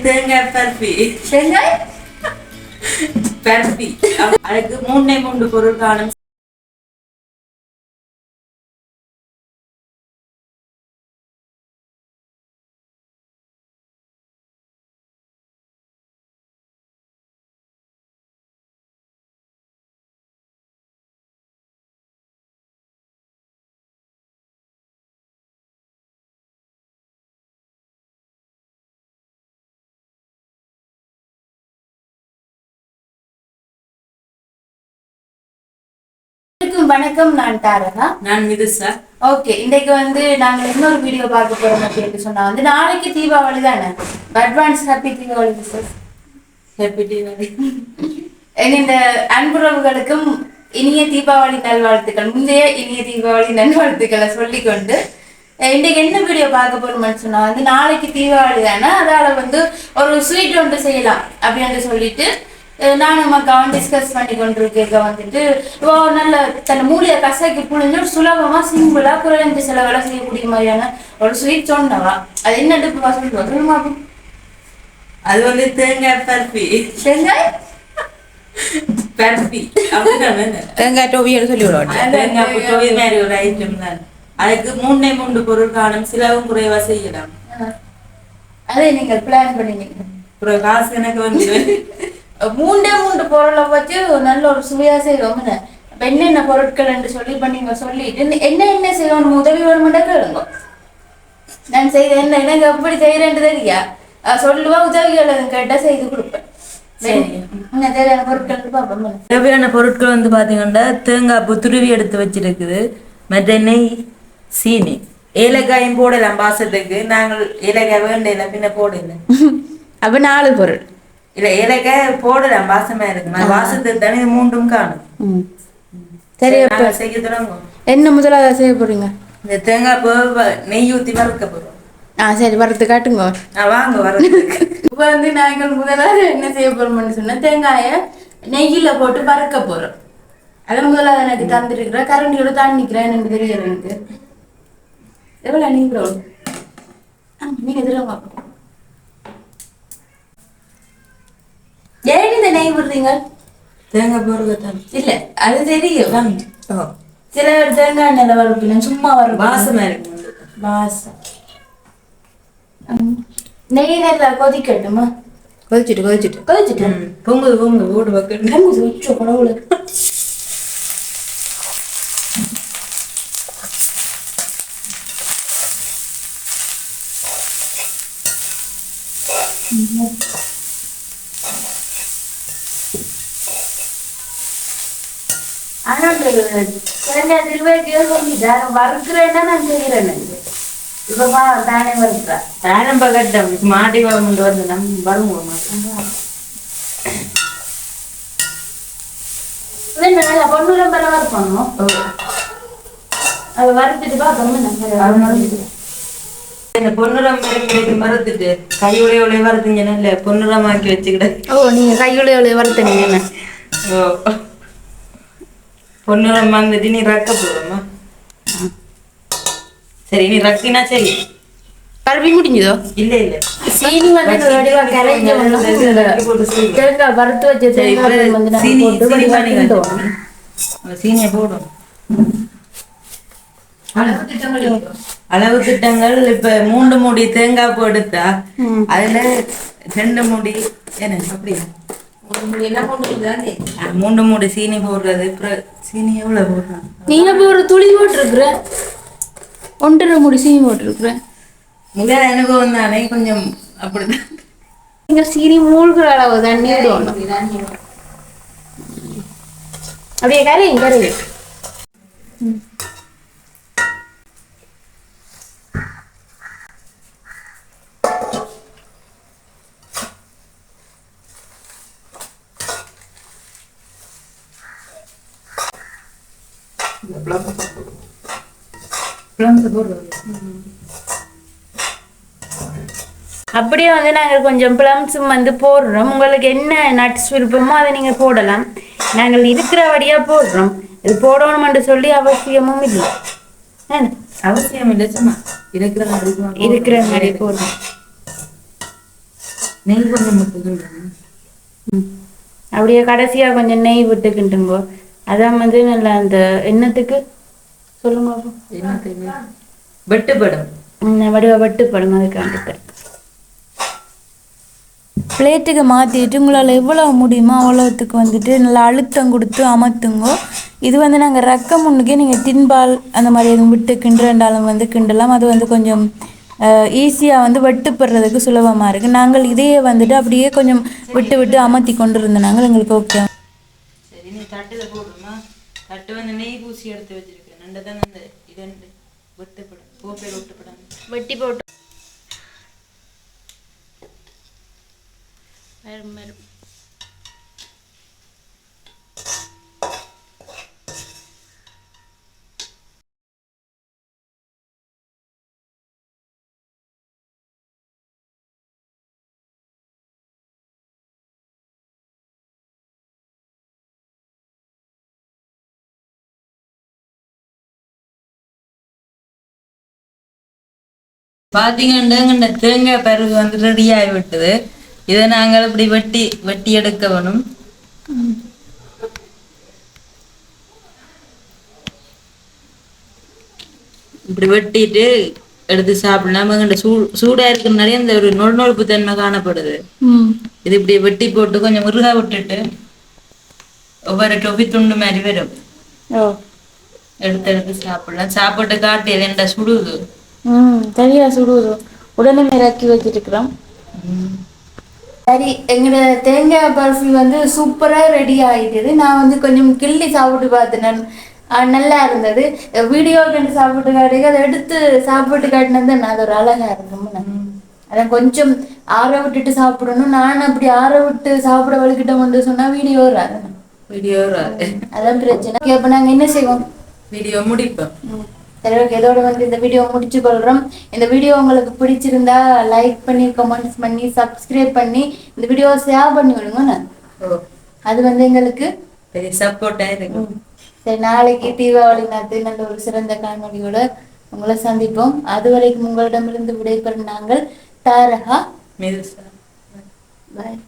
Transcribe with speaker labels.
Speaker 1: தேங்காய் பருப்பி.
Speaker 2: தேங்காய்?
Speaker 1: பருப்பி. அதுக்கு மூணே மூன்று பொருள் காணும்.
Speaker 2: வணக்கம் நான் தாரனா
Speaker 1: நான் மிதுசா.
Speaker 2: ஓகே இன்னைக்கு வந்து நாங்க இன்னொரு வீடியோ பார்க்க போறோம் அப்படின்னு சொன்னா வந்து நாளைக்கு தீபாவளி தானே? Advance happy Deepavali sir
Speaker 1: happy Deepavali.
Speaker 2: இந்த அன்புறவுகளுக்கும் இனிய தீபாவளி நல்வாழ்த்துக்கள் முந்தைய இனிய தீபாவளி நல்வாழ்த்துக்களை சொல்லிக்கொண்டு இன்னைக்கு என்ன வீடியோ பார்க்க போறோம்னு சொன்னா வந்து நாளைக்கு தீபாவளி தானே அதால வந்து ஒரு ஸ்வீட் ஒன்று செய்யலாம் அப்படின்னு சொல்லிட்டு நானும் அக்காவும் டிஸ்கஸ் பண்ணி கொண்டிருக்க வந்துட்டு ஓ நல்ல தன் மூலிய கசக்கி புழிஞ்சு சுலபமா சிம்பிளா குறைந்த செலவுல செய்யக்கூடிய மாதிரியான ஒரு ஸ்வீட் சொன்னவா. அது என்னன்னு இப்ப சொல்லுவா சொல்லுமா.
Speaker 1: அது வந்து தேங்காய் பருப்பி.
Speaker 2: தேங்காய்?
Speaker 1: அப்படிதான்
Speaker 3: தேங்காய் டோபியோட சொல்லி
Speaker 1: தேங்காய் புட்டோவி மாதிரி ஒரு ஐட்டம் தான். அதுக்கு மூணே மூன்று பொருள் காணும் சிலவும் குறைவா செய்யலாம்.
Speaker 2: அதை நீங்கள் பிளான்
Speaker 1: அப்புறம் காசு எனக்கு வந்து
Speaker 2: மூண்டே மூன்று பொருளை வச்சு நல்ல ஒரு சுவையா செய்வோம் அப்ப என்னென்ன பொருட்கள் என்று சொல்லி இப்ப நீங்க சொல்லிட்டு என்ன என்ன செய்யணும் உதவி வேணுமெண்டா கேளுங்க. நான் செய்த என்ன எனக்கு எப்படி செய்யறேன்னு தெரியா? சொல்லுவா உதவிகள் கேட்டா செய்து கொடுப்பேன். தேவையான பொருட்கள்
Speaker 1: வந்து பாத்தீங்கன்னா தேங்காய் பூ துருவி எடுத்து வச்சிருக்குது. மற்ற நெய் சீனி ஏலக்காயும் போடலாம் பாசத்துக்கு நாங்கள் ஏலக்காய் வேண்டையில பின்ன போடல.
Speaker 3: அப்ப நாலு பொருள்.
Speaker 1: இல்ல ஏலக்காய் போடலாம் வாசமா இருக்கு வாசத்துக்கு தானே மூன்றும் காணும்.
Speaker 3: சரி
Speaker 1: செய்ய தொடங்குவோம்.
Speaker 3: என்ன முதலாக செய்ய போறீங்க?
Speaker 1: இந்த தேங்காய் பூ நெய் ஊத்தி வறுக்க போறோம்.
Speaker 3: ஆ சரி வரத்து காட்டுங்க.
Speaker 1: நான் வாங்க வரதுக்கு
Speaker 2: இப்ப வந்து நாங்கள் முதலாவது என்ன செய்ய போறோம்னு சொன்னா தேங்காய நெய்யில போட்டு வறுக்க போறோம். அதை முதலாவது எனக்கு தந்துருக்கிற கரண்டியோட தாண்டிக்கிறேன் எனக்கு தெரியல எனக்கு. எவ்வளவு நீங்க நீங்க எதிராக ஏன் இந்த நெய் விடுறீங்க
Speaker 1: தேங்காய் போடுறது தான்
Speaker 2: இல்ல அது தெரியும். சில பேர் தேங்காய் எண்ணெயில வறுப்பின சும்மா வரும்
Speaker 1: வாசமா இருக்கு.
Speaker 2: வாசம். நெய் நல்லா கொதிக்கட்டுமா?
Speaker 3: கொதிச்சுட்டு கொதிச்சுட்டு.
Speaker 2: கொதிச்சுட்டு?
Speaker 1: ம், பொங்குது பொங்குது ஓடு பக்கம்
Speaker 2: பொங்குது, உச்ச கடவுளே. சொல்லிட்டேன் வறுக்கிறேன்னா நான் செய்யறேன் இப்ப வா, தானே வறுக்கிறா.
Speaker 1: தானம் பகட்டம். மாடி வாங்க வந்து நம்ம வருவோம்
Speaker 2: இது என்ன நல்லா பொண்ணு பர வறுக்கணும் அதை வறுத்துட்டு பார்க்கணும்
Speaker 1: இந்த பொன்னுரம் மறந்துட்டு கையுடைய உடைய வறுத்துங்க நல்ல பொன்னுரமாக்கி வச்சுக்கிட
Speaker 3: ஓ நீங்க கையுடைய வறுத்தனீங்க என்ன
Speaker 1: ஓ. பொன்னுரம் வந்துட்டு நீ ரக்க போறோமா சரி நீ ரக்கினா சரி.
Speaker 3: பரப்பி முடிஞ்சதோ
Speaker 1: இல்ல இல்ல.
Speaker 2: சீனி வந்து வடிவா கரைஞ்ச தேங்காய் வறுத்து வச்ச தேங்காய் வந்து
Speaker 1: சீனி சீனி பண்ணி. சீனியை போடும் அளவு திட்டங்கள் இப்ப மூன்று மூடி தேங்காய் பூ எடுத்தா அதுல ரெண்டு மூடி என்ன அப்படியா? மூன்று மூடி சீனி போடுறது சீனி எவ்வளவு போடுறான்
Speaker 2: நீங்க இப்ப ஒரு துளி போட்டிருக்கிற. ஒன்றரை முடி சீனி போட்டிருக்கிறேன்
Speaker 1: முதல் அனுபவம் தானே கொஞ்சம் அப்படிதான்.
Speaker 2: நீங்க சீனி மூழ்கிற அளவு தண்ணி விடணும். அப்படியே கரையும் கரையும் அப்படியே வந்து நாங்கள் கொஞ்சம் ப்ளம்ஸும் வந்து போடுறோம். உங்களுக்கு என்ன நட்ஸ் விருப்பமோ அதை நீங்கள் போடலாம். நாங்கள் இருக்கிறபடியாக போடுறோம். இது போடணும்னு சொல்லி அவசியமும் இல்லை?
Speaker 1: அவசியம் இல்லை சும்மா இருக்கிற மாதிரி
Speaker 2: இருக்கிற மாதிரி போடுறோம்.
Speaker 1: நெய் கொஞ்சம்.
Speaker 3: அப்படியே கடைசியா கொஞ்சம் நெய் விட்டுக்கிட்டுங்கோ அதான் வந்து நல்லா அந்த எண்ணத்துக்கு சொல்லுங்க.
Speaker 1: என்னத்துக்கு வெட்டுப்படும்.
Speaker 3: வடிவ வெட்டுப்படும் அதுக்காண்டிட்டு பிளேட்டுக்கு மாற்றிட்டு உங்களால் எவ்வளோ முடியுமோ அவ்வளோத்துக்கு வந்துட்டு நல்லா அழுத்தம் கொடுத்து அமர்த்துங்கோ. இது வந்து நாங்கள் ரக்க முன்னுக்கே நீங்கள் தின்பால் அந்த மாதிரி எதுவும் விட்டு கிண்டுறண்டாலும் வந்து கிண்டலாம். அது வந்து கொஞ்சம் ஈஸியாக வந்து வெட்டுப்படுறதுக்கு சுலபமாக இருக்குது நாங்கள் இதையே வந்துட்டு அப்படியே கொஞ்சம் விட்டு விட்டு அமர்த்தி கொண்டு இருந்தோம் நாங்கள் எங்களுக்கு ஓகே
Speaker 1: தட்டுல போடுமா தட்டு வந்து நெய் பூசி எடுத்து வச்சிருக்கேன். ரெண்டு தான் அந்த இரண்டு வெட்டப்படும். கோப்பையில் வெட்டுப்படும்.
Speaker 3: வெட்டி போட்டு. வரும் வரும்.
Speaker 1: பாத்தீங்கன்னா இந்த தேங்காய் பருகு வந்து ரெடி ஆகி விட்டது. இதை நாங்கள் இப்படி வெட்டி வெட்டி எடுக்க வேணும். இப்படி வெட்டிட்டு எடுத்து சாப்பிடலாம். நமக்கு சூ சூடா இருக்கிறனாலே அந்த ஒரு நொல் நொழுப்பு தன்மை காணப்படுது. இது இப்படி வெட்டி போட்டு கொஞ்சம் முருகா விட்டுட்டு ஒவ்வொரு டொபி துண்டு மாதிரி வரும். எடுத்து எடுத்து சாப்பிடலாம். சாப்பிட்டு காட்டி ரெண்டா சுடுது?
Speaker 3: ம் சரியா சுடுவது உடனே இறக்கி வச்சிருக்கிறோம்.
Speaker 2: சரி எங்களோட தேங்காய் பர்ஃபி வந்து சூப்பரா ரெடி ஆயிட்டது. நான் வந்து கொஞ்சம் கிள்ளி சாப்பிட்டு பார்த்தேன். நான். ஆஹ் நல்லா இருந்தது. வீடியோ கண்டு சாப்பிட்டு காட்டுங்க அதை எடுத்து சாப்பிட்டு காட்டினது நான். அது ஒரு அழகா இருக்கும் அதான் கொஞ்சம் ஆற விட்டுட்டு சாப்பிடணும். நான் அப்படி ஆற விட்டு சாப்பிட வலிக்கிட்டோம்னு சொன்னா வீடியோ வராது.
Speaker 1: வீடியோ
Speaker 2: அதான் பிரச்சனை. Okay, அப்ப நாங்க என்ன செய்வோம்?
Speaker 1: வீடியோ முடிப்போம்.
Speaker 2: சரி ஓகே இதோட வந்து இந்த வீடியோ முடிச்சு கொள்றோம். இந்த வீடியோ உங்களுக்கு பிடிச்சிருந்தா லைக் பண்ணி கமெண்ட்ஸ் பண்ணி சப்ஸ்கிரைப் பண்ணி இந்த வீடியோவை ஷேர் பண்ணி விடுங்க
Speaker 1: ஓ.
Speaker 2: அது வந்து எங்களுக்கு
Speaker 1: பெரிய சப்போர்ட்டா இருக்கு.
Speaker 2: சரி நாளைக்கு தீபாவளி நாத்து நல்ல ஒரு சிறந்த காணொளியோட உங்களை சந்திப்போம். அது வரைக்கும் உங்களிடமிருந்து விடைபெறும் நாங்கள் தாரகா. பாய்